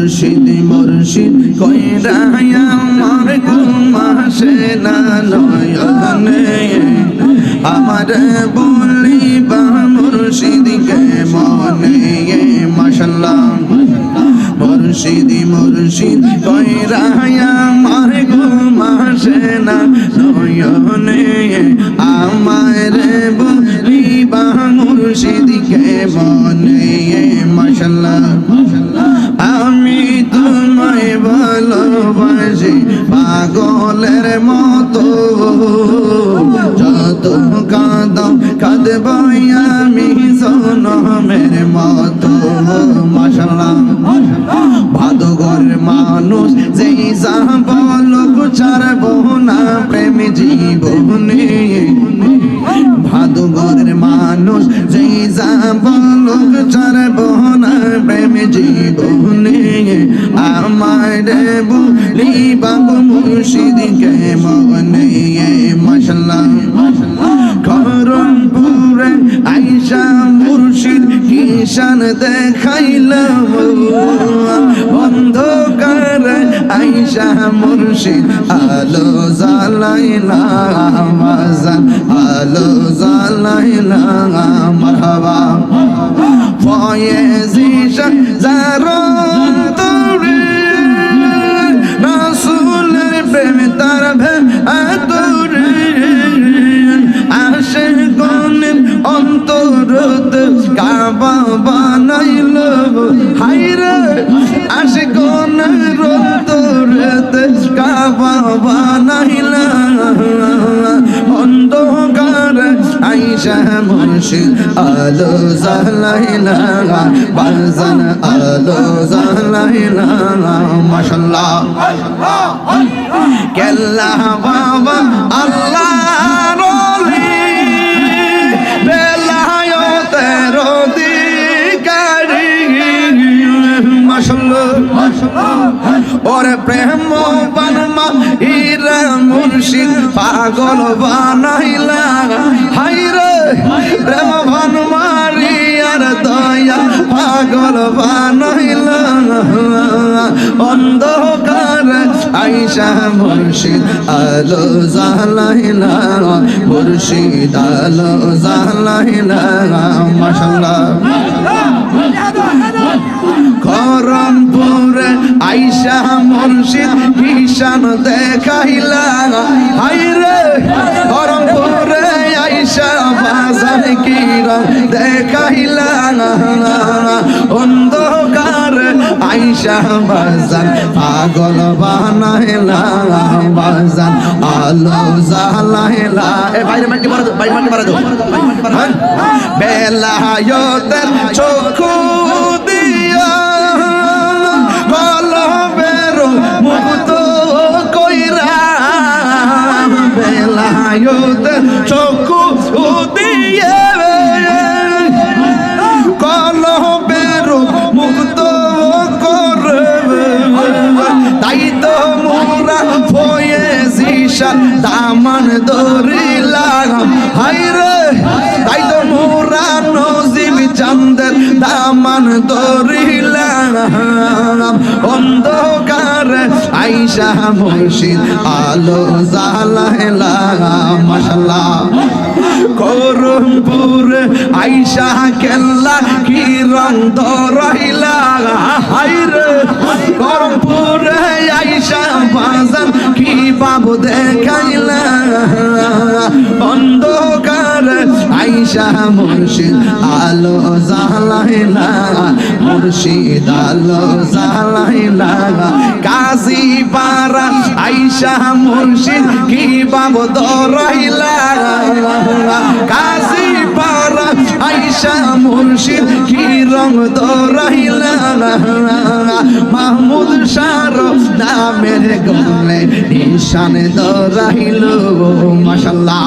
মুর্শিদ মুর্শিদ কইরা আমার ঘুমাসে না, নয়নে। আমার বলিবা মুর্শিদকে মনে? মাশাল্লাহ, মুর্শিদ মুর্শিদ কইরা আমার ঘুমাসে না, নয়নে। ভালোবাসি পাগলের মতো। যত কাঁদাও, কাঁদবাই আমি সোনমের মতো। মাশাল্লাহ ভাদগর মানুষ, যেই যা বলক ছাড়বো না, প্রেম জীবনে। ভাদুগরের মানুষ, যেই বলক ছাড়বো না প্রেম জীবনে আমার বলি বাবু মুর্শিদকে মনে মশলা করম আইসা মুর্শিদ কিষান দেখাইল অন্ধকার আইসা মুর্শিদ আলো জ্বালাইলা মাজান আলো জ্বালাইলা মারহাবা ফয়েজিশা জারম তোরে রাসূলের প্রেম তার ভেতরে আশে গনের অন্তরত কাবা বানাইল হাইরে বানাইল মুর্শিদ আলো জালাইলা বাজান আলো জালাইলা মাশাল্লাহ। কেল্লা বাবা, আল্লাহ ওরে প্রেম, বানমা, ইরা, মুর্শিদ, পাগল বানাইলা পাগল বানাইলা অন্ধকার আইসা মুর্শিদ আলো জালাইলা মুর্শিদ আলো জালাইলা মাশাল্লাহ করমপুরে আইসা মুর্শিদ কিষান দেখাইলা হাইরে কিরম দেখাইলা অন্ধকার আইসা বাজান, পাগল বানাইলা বাজান, আলো জালাইলা এ, বাইরে মাটি মারা দো বাইরে মাটি মারা দো বেলায়তের চক্ষু জিশান দামান হাই হাইরে তাই তো মোরা নজিব চান্দের দামান দরিলাম অন্ধকার আইসা মুর্শিদ আলো জালাই জালাইলা মাশাল্লাহ করমপুর আইসা কেল্লা কি রং রহিলা হাইরে করমপুর আইসা বাজান বাবু দেখাইলা। অন্ধকার আইসা মুর্শিদ আলো জালাইলা মুর্শিদ আলো জালাইলা কাজী পারা আইসা মুর্শিদ, কি বাবু দরাইলা। গলে নিশান দরাইল মাশাল্লাহ।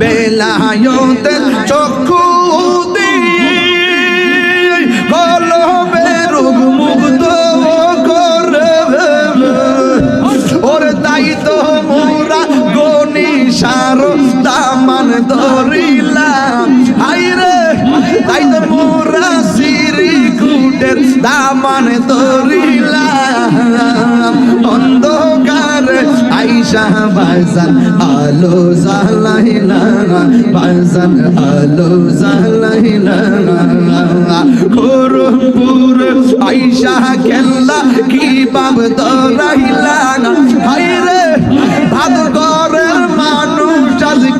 বেলায়তের আসমান তরিলাম অন্ধকার আইসা বাজান, আলো জালাইলা বাজান, আলো জালাইলা খোরপুর আইসা কেল্লা কি বাব দরাইলা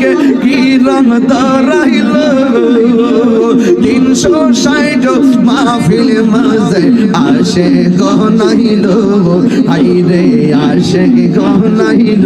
আজকে কি রং দরাইল তিনশো ষাট মাহফিল মাঝে আসে গনাইল হাইরে আসে গনাইল